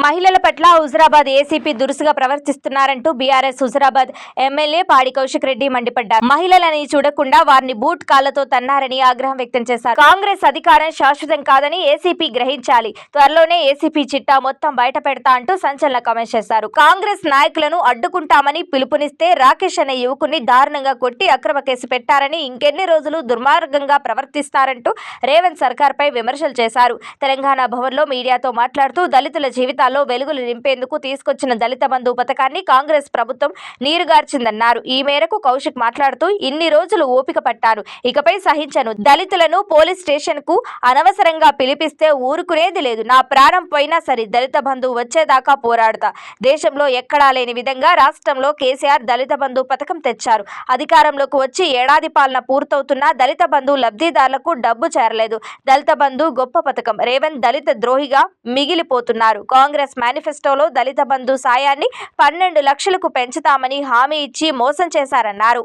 మహిళల పట్ల హుజరాబాద్ ఏసీపీ దురుసుగా ప్రవర్తిస్తున్నారంటూ బీఆర్ఎస్ హుజరాబాద్ ఎమ్మెల్యే పాడి కౌశిక్ రెడ్డి మండిపడ్డారు. మహిళలని చూడకుండా వారిని బూట్ కాళ్ళతో తన్నారని ఆగ్రహం వ్యక్తం చేశారు. కాంగ్రెస్ అధికారం శాశ్వతం కాదని ఏసీపీ గ్రహించాలి. త్వరలోనే ఏసీపీ చిట్టా మొత్తం బయట పెడతా అంటూ సంచలన కామెంట్ చేశారు. కాంగ్రెస్ నాయకులను అడ్డుకుంటామని పిలుపునిస్తే రాకేష్ అనే యువకుని దారుణంగా కొట్టి అక్రమ కేసు పెట్టారని ఇంకెన్ని రోజులు దుర్మార్గంగా ప్రవర్తిస్తారంటూ రేవంత్ సర్కార్పై విమర్శలు చేశారు. తెలంగాణ భవన్లో మీడియాతో మాట్లాడుతూ దళితుల జీవితం జీవితాల్లో వెలుగులు నింపేందుకు తీసుకొచ్చిన దళిత బంధు పథకాన్ని కాంగ్రెస్ ప్రభుత్వం నీరుగార్చిందన్నారు. ఈ మేరకు కౌశిక్ మాట్లాడుతూ ఇన్ని రోజులు ఓపిక పట్టాను ఇకపై సహించను. దళితులను పోలీస్ స్టేషన్కు అనవసరంగా పిలిపిస్తే ఊరుకునేది లేదు. నా ప్రాణం పోయినా సరే దళిత బంధు వచ్చేదాకా పోరాడతా. దేశంలో ఎక్కడా లేని విధంగా రాష్ట్రంలో కేసీఆర్ దళిత బంధు పథకం తెచ్చారు. అధికారంలోకి వచ్చి ఏడాది పాలన పూర్తవుతున్నా దళిత బంధు లబ్ధిదారులకు డబ్బు చేరలేదు. దళిత బంధు గొప్ప పథకం. రేవంత్ దళిత ద్రోహిగా మిగిలిపోతున్నారు. కాంగ్రెస్ కాంగ్రెస్ మేనిఫెస్టోలో దళిత బంధు సాయాన్ని పన్నెండు లక్షలకు పెంచుతామని హామీ ఇచ్చి మోసం చేశారన్నారు.